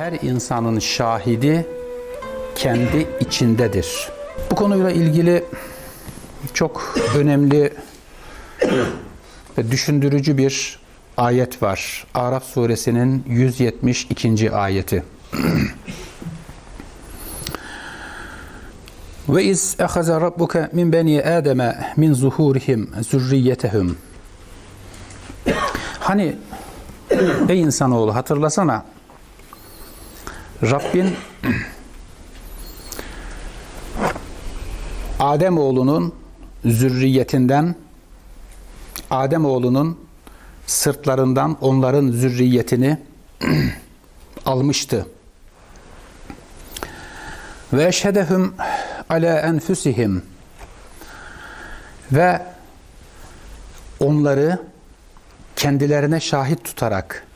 her insanın şahidi kendi içindedir. Bu konuyla ilgili çok önemli ve düşündürücü bir ayet var. Araf suresinin 172. ayeti. Ve iz ehaza rabbuke min beni ademe min zuhurihim zürriyetehum. Hani ey insanoğlu hatırlasana Rabbin Adem oğlunun zürriyetinden Adem oğlunun sırtlarından onların zürriyetini almıştı. Ve eşhedehum ala enfusihim ve onları kendilerine şahit tutarak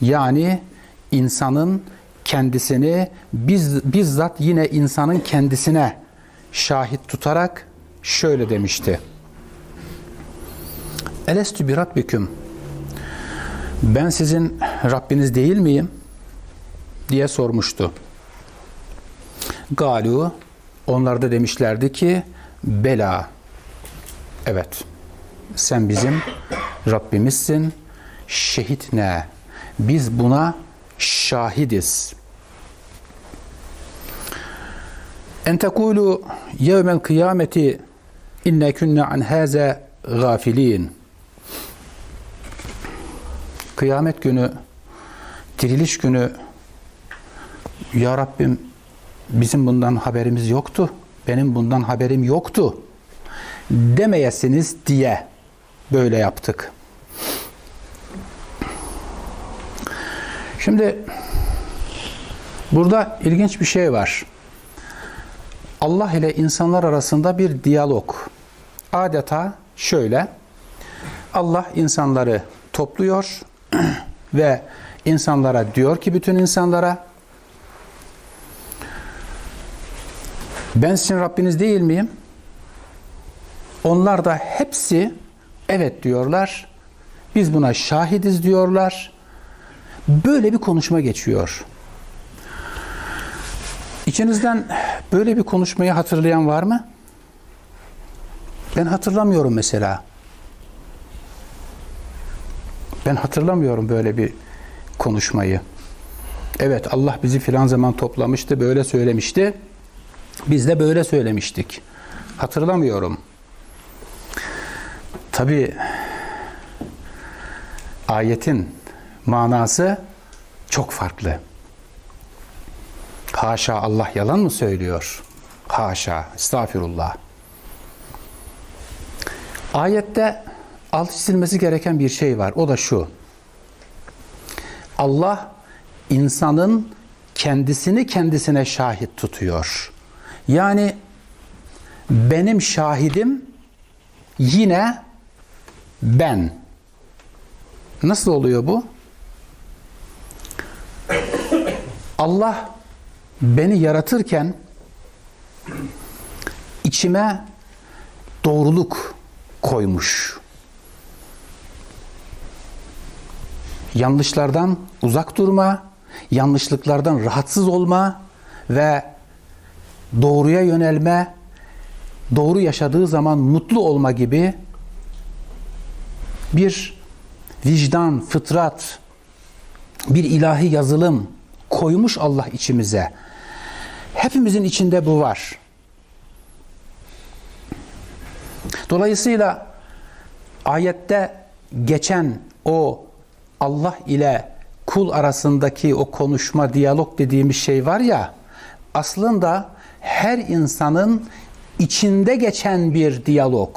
yani insanın kendisini biz, bizzat yine insanın kendisine şahit tutarak şöyle demişti. Elestü bir Rabbiküm ben sizin Rabbiniz değil miyim? diye sormuştu. Galu onlar da demişlerdi ki bela evet sen bizim Rabbimizsin şehit ne biz buna şahidiz en tekulu yevmel kıyameti inne künne an haze gafilin kıyamet günü diriliş günü ya Rabbim bizim bundan haberimiz yoktu. Benim bundan haberim yoktu. Demeyesiniz diye böyle yaptık. Şimdi burada ilginç bir şey var. Allah ile insanlar arasında bir diyalog. Adeta şöyle. Allah insanları topluyor ve insanlara diyor ki bütün insanlara ben sizin Rabbiniz değil miyim? Onlar da hepsi evet diyorlar. Biz buna şahidiz diyorlar. Böyle bir konuşma geçiyor. İçinizden böyle bir konuşmayı hatırlayan var mı? Ben hatırlamıyorum mesela. Ben hatırlamıyorum böyle bir konuşmayı. Evet Allah bizi filan zaman toplamıştı, böyle söylemişti. Biz de böyle söylemiştik. Hatırlamıyorum. Tabi ayetin manası çok farklı. Haşa Allah yalan mı söylüyor? Haşa, estağfirullah. Ayette alt çizilmesi gereken bir şey var. O da şu. Allah insanın kendisini kendisine şahit tutuyor. Yani benim şahidim yine ben. Nasıl oluyor bu? Allah beni yaratırken içime doğruluk koymuş. Yanlışlardan uzak durma, yanlışlıklardan rahatsız olma ve doğruya yönelme, doğru yaşadığı zaman mutlu olma gibi bir vicdan, fıtrat, bir ilahi yazılım koymuş Allah içimize. Hepimizin içinde bu var. Dolayısıyla ayette geçen o Allah ile kul arasındaki o konuşma, diyalog dediğimiz şey var ya, aslında her insanın içinde geçen bir diyalog.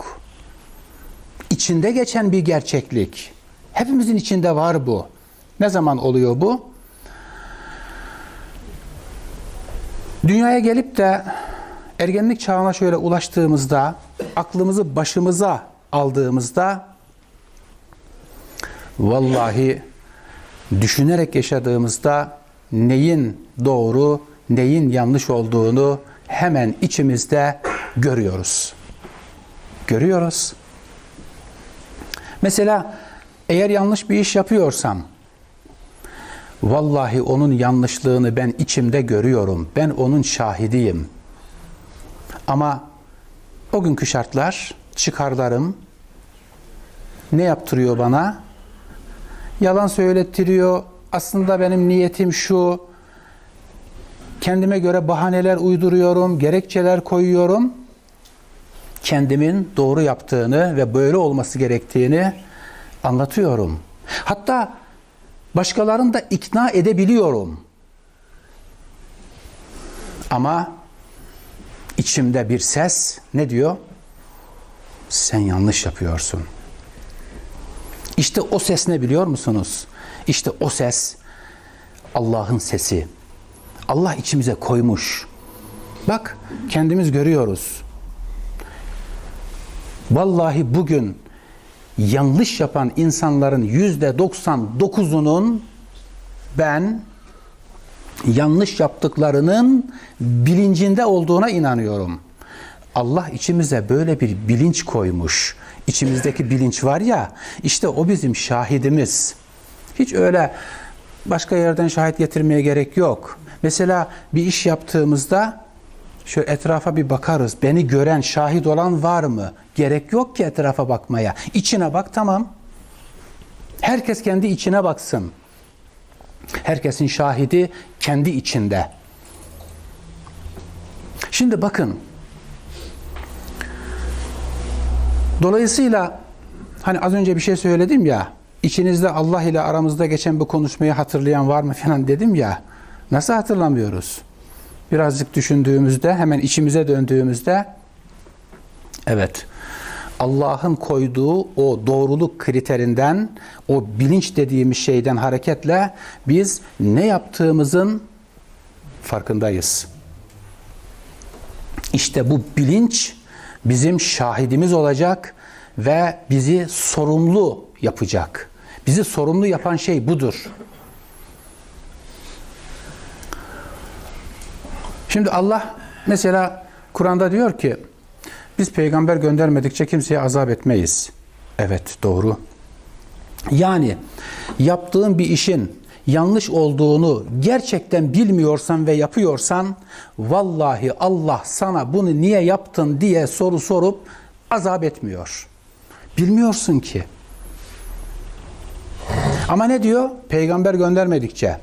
İçinde geçen bir gerçeklik. Hepimizin içinde var bu. Ne zaman oluyor bu? Dünyaya gelip de ergenlik çağına şöyle ulaştığımızda, aklımızı başımıza aldığımızda vallahi düşünerek yaşadığımızda neyin doğru, neyin yanlış olduğunu hemen içimizde görüyoruz. Görüyoruz. Mesela eğer yanlış bir iş yapıyorsam Vallahi onun yanlışlığını ben içimde görüyorum. Ben onun şahidiyim. Ama o günkü şartlar, çıkarlarım ne yaptırıyor bana? Yalan söylettiriyor. Aslında benim niyetim şu. Kendime göre bahaneler uyduruyorum, gerekçeler koyuyorum. Kendimin doğru yaptığını ve böyle olması gerektiğini anlatıyorum. Hatta başkalarını da ikna edebiliyorum. Ama içimde bir ses ne diyor? Sen yanlış yapıyorsun. İşte o ses ne biliyor musunuz? İşte o ses Allah'ın sesi. Allah içimize koymuş. Bak kendimiz görüyoruz. Vallahi bugün yanlış yapan insanların yüzde 99'unun ben yanlış yaptıklarının bilincinde olduğuna inanıyorum. Allah içimize böyle bir bilinç koymuş. İçimizdeki bilinç var ya, işte o bizim şahidimiz. Hiç öyle başka yerden şahit getirmeye gerek yok. Mesela bir iş yaptığımızda şöyle etrafa bir bakarız. Beni gören, şahit olan var mı? Gerek yok ki etrafa bakmaya. İçine bak tamam. Herkes kendi içine baksın. Herkesin şahidi kendi içinde. Şimdi bakın. Dolayısıyla hani az önce bir şey söyledim ya. İçinizde Allah ile aramızda geçen bu konuşmayı hatırlayan var mı falan dedim ya. Nasıl hatırlamıyoruz? Birazcık düşündüğümüzde, hemen içimize döndüğümüzde evet Allah'ın koyduğu o doğruluk kriterinden, o bilinç dediğimiz şeyden hareketle biz ne yaptığımızın farkındayız. İşte bu bilinç bizim şahidimiz olacak ve bizi sorumlu yapacak. Bizi sorumlu yapan şey budur. Şimdi Allah mesela Kur'an'da diyor ki biz peygamber göndermedikçe kimseye azap etmeyiz. Evet doğru. Yani yaptığın bir işin yanlış olduğunu gerçekten bilmiyorsan ve yapıyorsan vallahi Allah sana bunu niye yaptın diye soru sorup azap etmiyor. Bilmiyorsun ki. Ama ne diyor? Peygamber göndermedikçe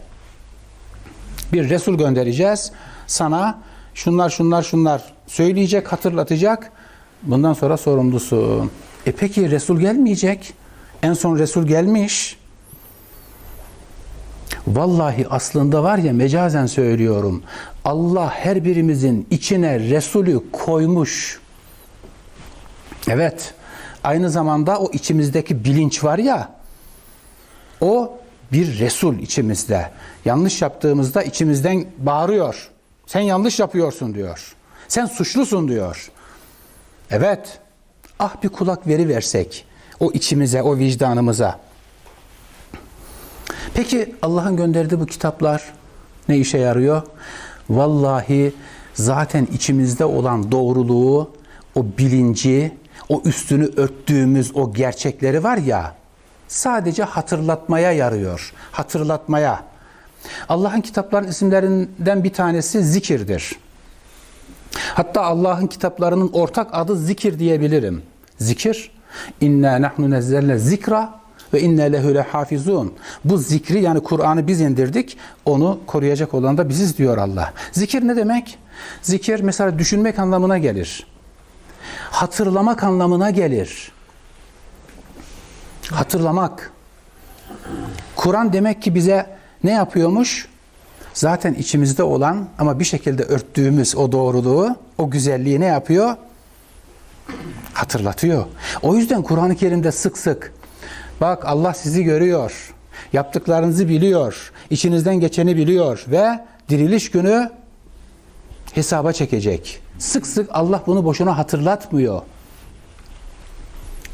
bir Resul göndereceğiz. Sana şunlar şunlar şunlar söyleyecek, hatırlatacak. Bundan sonra sorumlusun. E peki Resul gelmeyecek. En son Resul gelmiş. Vallahi aslında var ya mecazen söylüyorum. Allah her birimizin içine Resulü koymuş. Evet. Aynı zamanda o içimizdeki bilinç var ya. O bir Resul içimizde. Yanlış yaptığımızda içimizden bağırıyor. Sen yanlış yapıyorsun diyor. Sen suçlusun diyor. Evet. Ah bir kulak veri versek o içimize, o vicdanımıza. Peki Allah'ın gönderdiği bu kitaplar ne işe yarıyor? Vallahi zaten içimizde olan doğruluğu, o bilinci, o üstünü örttüğümüz o gerçekleri var ya, sadece hatırlatmaya yarıyor. Hatırlatmaya. Allah'ın kitapların isimlerinden bir tanesi zikirdir. Hatta Allah'ın kitaplarının ortak adı zikir diyebilirim. Zikir, inna nahnu nezzelne zikra ve inne lehu lehafizun. Bu zikri yani Kur'an'ı biz indirdik. Onu koruyacak olan da biziz diyor Allah. Zikir ne demek? Zikir mesela düşünmek anlamına gelir. Hatırlamak anlamına gelir. Hatırlamak. Kur'an demek ki bize ne yapıyormuş? Zaten içimizde olan ama bir şekilde örttüğümüz o doğruluğu, o güzelliği ne yapıyor? Hatırlatıyor. O yüzden Kur'an-ı Kerim'de sık sık bak Allah sizi görüyor, yaptıklarınızı biliyor, içinizden geçeni biliyor ve diriliş günü hesaba çekecek. Sık sık Allah bunu boşuna hatırlatmıyor.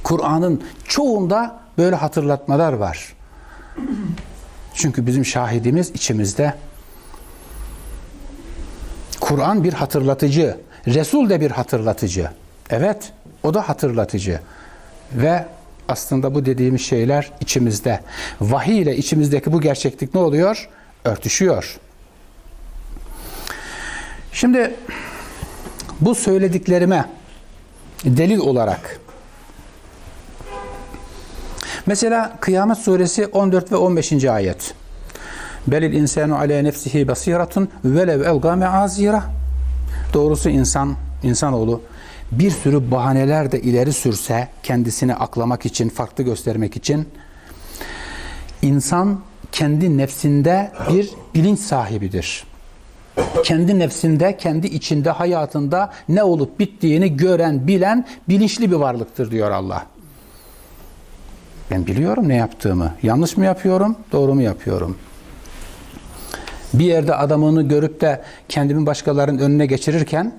Kur'an'ın çoğunda böyle hatırlatmalar var. Çünkü bizim şahidimiz içimizde. Kur'an bir hatırlatıcı. Resul de bir hatırlatıcı. Evet, o da hatırlatıcı. Ve Aslında bu dediğimiz şeyler içimizde. Vahiy ile içimizdeki bu gerçeklik ne oluyor? Örtüşüyor. Şimdi bu söylediklerime delil olarak mesela Kıyamet Suresi 14 ve 15. ayet. Belil insanu ala nefsihi basiratun velev elga meazira. Doğrusu insan, insanoğlu bir sürü bahaneler de ileri sürse kendisini aklamak için, farklı göstermek için insan kendi nefsinde bir bilinç sahibidir. Kendi nefsinde, kendi içinde, hayatında ne olup bittiğini gören, bilen, bilinçli bir varlıktır diyor Allah. Ben biliyorum ne yaptığımı. Yanlış mı yapıyorum, doğru mu yapıyorum? Bir yerde adamını görüp de kendimi başkalarının önüne geçirirken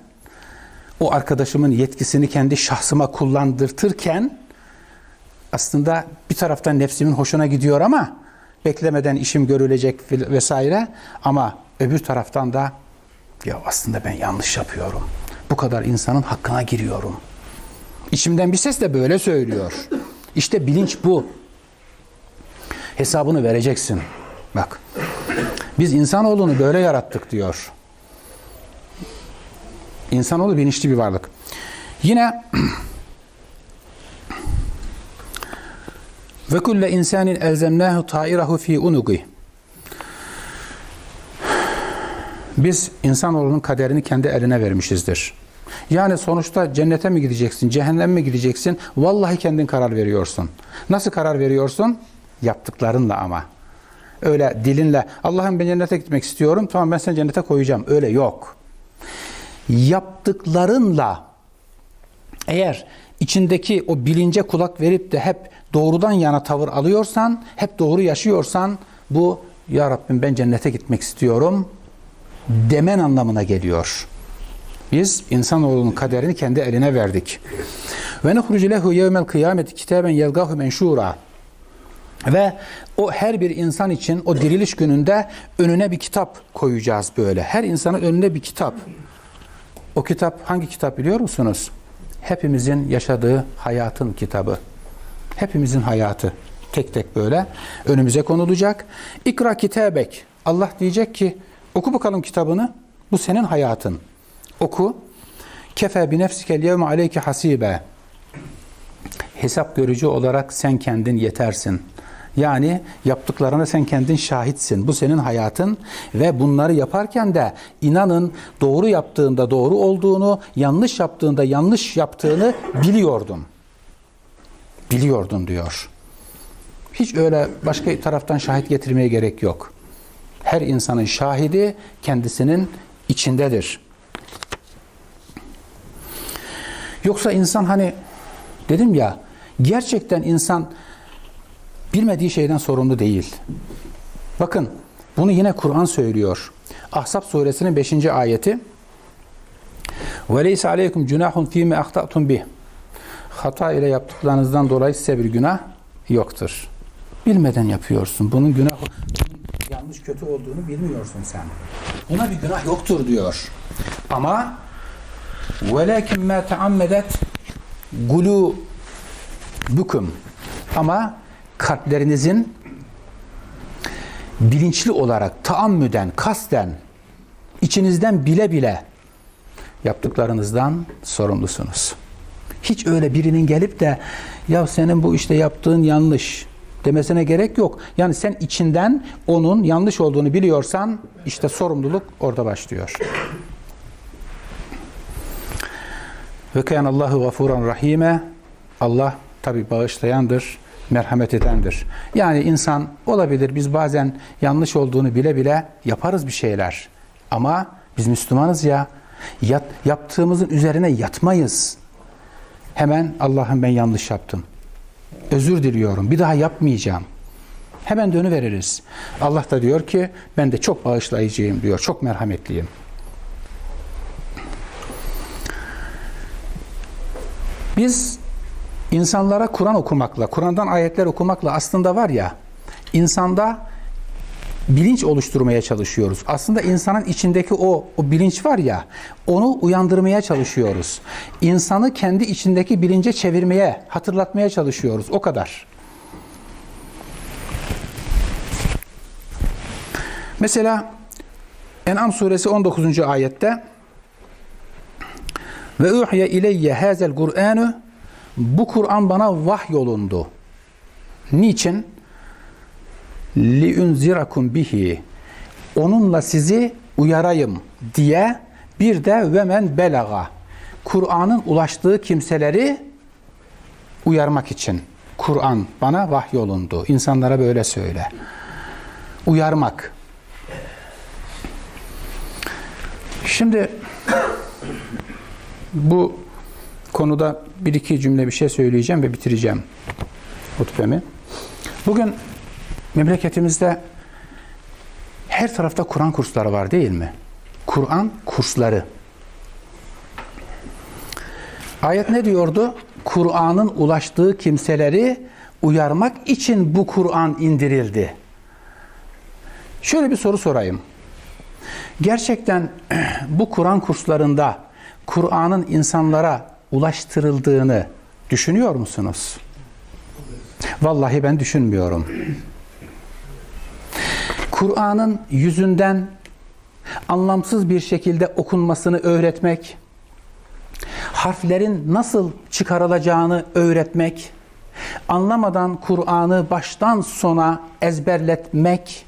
o arkadaşımın yetkisini kendi şahsıma kullandırtırken aslında bir taraftan nefsimin hoşuna gidiyor ama beklemeden işim görülecek vesaire ama öbür taraftan da ya aslında ben yanlış yapıyorum. Bu kadar insanın hakkına giriyorum. İçimden bir ses de böyle söylüyor. İşte bilinç bu. Hesabını vereceksin. Bak. Biz insanoğlunu böyle yarattık diyor. İnsanoğlu bilinçli bir varlık. Yine ve kulle insanin elzemnahu ta'irahu fi unugi. Biz insanoğlunun kaderini kendi eline vermişizdir. Yani sonuçta cennete mi gideceksin, cehenneme mi gideceksin? Vallahi kendin karar veriyorsun. Nasıl karar veriyorsun? Yaptıklarınla ama. Öyle dilinle Allah'ım ben cennete gitmek istiyorum. Tamam ben seni cennete koyacağım. Öyle yok. Yaptıklarınla eğer içindeki o bilince kulak verip de hep doğrudan yana tavır alıyorsan, hep doğru yaşıyorsan bu ya Rabbim ben cennete gitmek istiyorum demen anlamına geliyor. Biz insanoğlunun kaderini kendi eline verdik. Ve nuhrucu lehu yevmel kıyameti kitaben yelgahu menşura. Ve o her bir insan için o diriliş gününde önüne bir kitap koyacağız böyle. Her insanın önüne bir kitap. O kitap hangi kitap biliyor musunuz? Hepimizin yaşadığı hayatın kitabı. Hepimizin hayatı. Tek tek böyle önümüze konulacak. İkra kitabek. Allah diyecek ki oku bakalım kitabını. Bu senin hayatın. Oku. Kefe bi nefsikel yevme aleyke hasibe. Hesap görücü olarak sen kendin yetersin. Yani yaptıklarına sen kendin şahitsin. Bu senin hayatın ve bunları yaparken de inanın doğru yaptığında doğru olduğunu, yanlış yaptığında yanlış yaptığını biliyordun. Biliyordun diyor. Hiç öyle başka taraftan şahit getirmeye gerek yok. Her insanın şahidi kendisinin içindedir. Yoksa insan hani dedim ya gerçekten insan bilmediği şeyden sorumlu değil. Bakın bunu yine Kur'an söylüyor. Ahzab suresinin 5. ayeti ve leysa aleykum cunahun fîme ahtatum bih. Hata ile yaptıklarınızdan dolayı size bir günah yoktur. Bilmeden yapıyorsun. Bunun günah yanlış kötü olduğunu bilmiyorsun sen. Buna bir günah yoktur diyor. Ama ma taammedet gulu bukum ama kalplerinizin bilinçli olarak taammüden, kasten, içinizden bile bile yaptıklarınızdan sorumlusunuz. Hiç öyle birinin gelip de ya senin bu işte yaptığın yanlış demesine gerek yok. Yani sen içinden onun yanlış olduğunu biliyorsan işte sorumluluk orada başlıyor. Ve Allahu gafuran rahime. Allah tabi bağışlayandır, merhamet edendir. Yani insan olabilir biz bazen yanlış olduğunu bile bile yaparız bir şeyler. Ama biz Müslümanız ya yat, yaptığımızın üzerine yatmayız. Hemen Allah'ım ben yanlış yaptım. Özür diliyorum. Bir daha yapmayacağım. Hemen dönüveririz. Allah da diyor ki ben de çok bağışlayıcıyım diyor. Çok merhametliyim. Biz insanlara Kur'an okumakla, Kur'an'dan ayetler okumakla aslında var ya insanda bilinç oluşturmaya çalışıyoruz. Aslında insanın içindeki o, o bilinç var ya, onu uyandırmaya çalışıyoruz. İnsanı kendi içindeki bilince çevirmeye, hatırlatmaya çalışıyoruz. O kadar. Mesela En'am suresi 19. ayette ve uhiye ileyye hazel Kur'anu bu Kur'an bana vahyolundu. Niçin? Li unzirakum bihi. Onunla sizi uyarayım diye bir de ve men belaga. Kur'an'ın ulaştığı kimseleri uyarmak için. Kur'an bana vahyolundu. İnsanlara böyle söyle. Uyarmak. Şimdi bu konuda bir iki cümle bir şey söyleyeceğim ve bitireceğim hutbemi. Bugün memleketimizde her tarafta Kur'an kursları var değil mi? Kur'an kursları. Ayet ne diyordu? Kur'an'ın ulaştığı kimseleri uyarmak için bu Kur'an indirildi. Şöyle bir soru sorayım. Gerçekten bu Kur'an kurslarında Kur'an'ın insanlara ulaştırıldığını düşünüyor musunuz? Vallahi ben düşünmüyorum. Kur'an'ın yüzünden anlamsız bir şekilde okunmasını öğretmek, harflerin nasıl çıkarılacağını öğretmek, anlamadan Kur'an'ı baştan sona ezberletmek,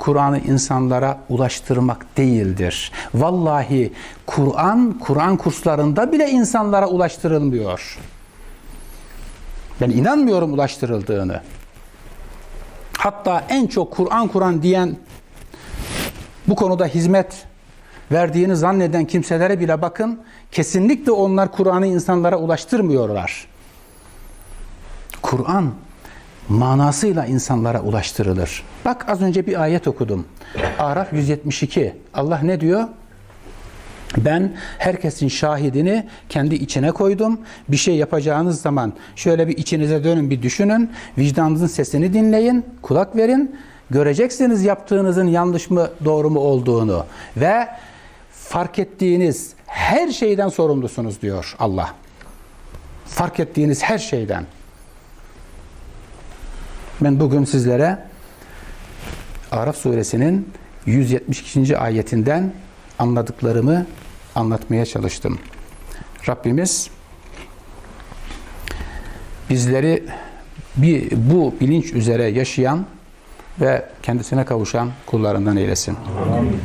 Kur'an'ı insanlara ulaştırmak değildir. Vallahi Kur'an, Kur'an kurslarında bile insanlara ulaştırılmıyor. Ben inanmıyorum ulaştırıldığını. Hatta en çok Kur'an Kur'an diyen bu konuda hizmet verdiğini zanneden kimselere bile bakın. Kesinlikle onlar Kur'an'ı insanlara ulaştırmıyorlar. Kur'an manasıyla insanlara ulaştırılır. Bak az önce bir ayet okudum. Araf 172. Allah ne diyor? Ben herkesin şahidini kendi içine koydum. Bir şey yapacağınız zaman şöyle bir içinize dönün bir düşünün. Vicdanınızın sesini dinleyin, kulak verin. Göreceksiniz yaptığınızın yanlış mı doğru mu olduğunu. Ve fark ettiğiniz her şeyden sorumlusunuz diyor Allah. Fark ettiğiniz her şeyden. Ben bugün sizlere Araf suresinin 172. ayetinden anladıklarımı anlatmaya çalıştım. Rabbimiz bizleri bir, bu bilinç üzere yaşayan ve kendisine kavuşan kullarından eylesin. Amin.